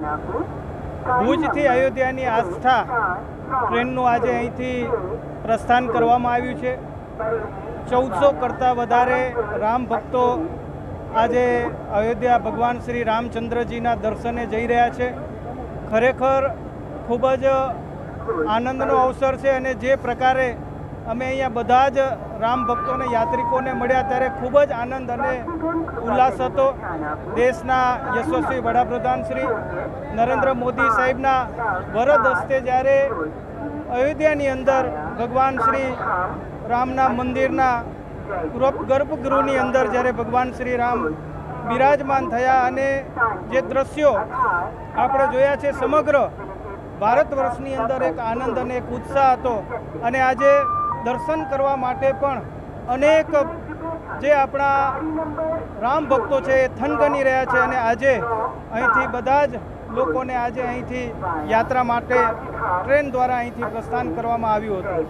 ભુજથી અયોધ્યાની આસ્થા ટ્રેનનું આજે અહીંથી પ્રસ્થાન કરવામાં આવ્યું છે. ચૌદસો કરતાં વધારે રામ ભક્તો આજે અયોધ્યા ભગવાન શ્રી રામચંદ્રજીના દર્શને જઈ રહ્યા છે. ખરેખર ખૂબ જ આનંદનો અવસર છે અને જે પ્રકારે અમે અહીંયા બધા જ રામ ભક્તોને, યાત્રિકોને મળ્યા ત્યારે ખૂબ જ આનંદ અને ઉલ્લાસ હતો. દેશના યશસ્વી વડાપ્રધાન શ્રી નરેન્દ્ર મોદી સાહેબના વરદ હસ્તે જ્યારે અયોધ્યાની અંદર ભગવાન શ્રી રામના મંદિરના ગૃહ- ગર્ભગૃહની અંદર જ્યારે ભગવાન શ્રી રામ બિરાજમાન થયા અને જે દ્રશ્યો આપણે જોયા છે સમગ્ર ભારત વર્ષની અંદર એક આનંદ અને એક ઉત્સાહ હતો. અને આજે દર્શન કરવા માટે પણ અનેક જે આપણા રામ ભક્તો છે એ થનગની રહ્યા છે અને આજે અહીંથી બધા જ લોકોને આજે અહીંથી યાત્રા માટે ટ્રેન દ્વારા અહીંથી પ્રસ્થાન કરવામાં આવ્યું હતું.